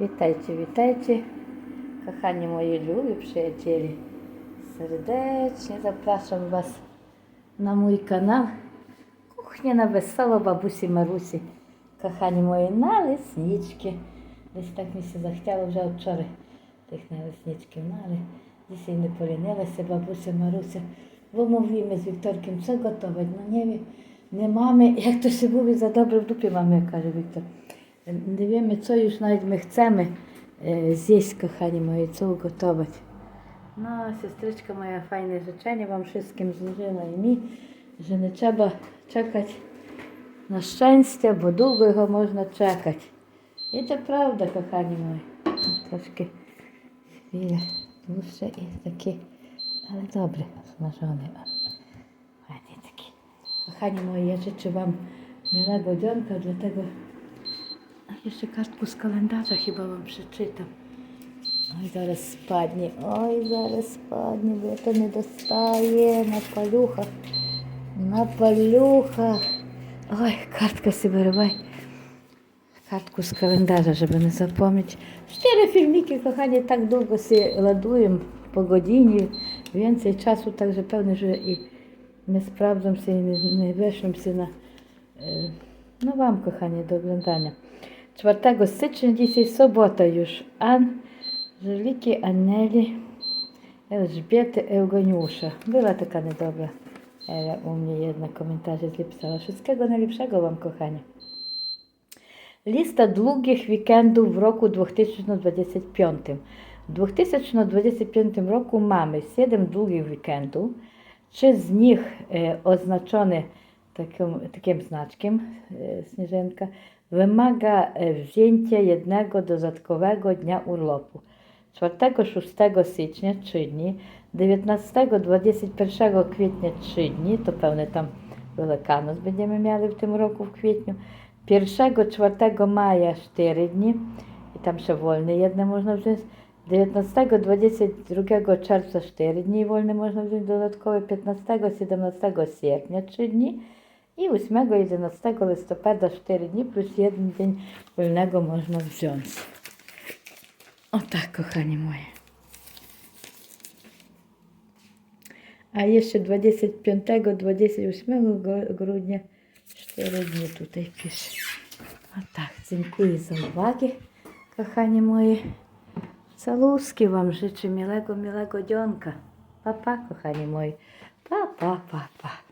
Вітайте, вітайте, witajcie, kochani moi lubi przyjaciele. Serdecznie вас на na канал. Кухня на na бабусі Марусі. Marusi. Kochani на naleśniczki. Десь так мені все захотіло вже вчора тих налесничків, мали. десь не полінилася, бабуся Маруся. Бо мовимо з Вікторким це готовить, ну не, не мами, як то ще був і за добре в дупі мами, каже Віктор. Nie wiemy, co już nawet my chcemy e, zjeść, kochani moi, co ugotować. No, siostryczka moja, fajne życzenie Wam wszystkim złożyła i mi, że nie trzeba czekać na szczęście, bo długo go można czekać. I to prawda, kochani moi. Troszkę chwilę dłuższe i takie, ale dobre, smażone. Ładnie takie. Kochani moi, ja życzę Wam miłego dzionka, dlatego Jeszcze kartku z kalendarza chyba Wam przeczytam. Oj, zaraz spadnie, oj, zaraz spadnie, bo ja to nie dostaję na paluchach. Na paluchach. Oj, kartkę sobie rwaj. Kartku z kalendarza, żeby nie zapomnieć. Cztery filmiki, kochanie, tak długo się ładuję po godzinie, więcej czasu, także pewnie, że i nie sprawdzam się, nie, nie się na... No Wam, kochanie, do oglądania. 4 stycznia, dzisiaj sobota już, An, Angeliki, Aneli, Elżbiety, Eugeniusza. Była taka niedobra. Ale u mnie jedna komentarze zapisała. Wszystkiego najlepszego Wam, kochanie. Lista długich weekendów w roku 2025. W 2025 roku mamy 7 długich weekendów. Trzy z nich e, oznaczone takim, takim znaczkiem e, Śnieżynka wymaga e, wzięcia jednego dodatkowego dnia urlopu. 4-6 stycznia 3 dni, 19-21 kwietnia 3 dni, to pewnie tam Wielkanoc będziemy mieli w tym roku w kwietniu, 1-4 maja 4 dni i tam jeszcze wolny jedne można wziąć, 19-22 czerwca 4 dni wolne można wziąć dodatkowe, 15-17 sierpnia 3 dni, І 8 і 11 листопада 4 дні плюс 1 день вольного можна взяти. Отак, кохані мої. А еще 25-28 грудня 4 дні тут і пише. Отак, дзінькую за уваги, кохані мої. Салузки вам жичу милого, милого дьонка. Па-па, кохані мої. Па-па-па-па.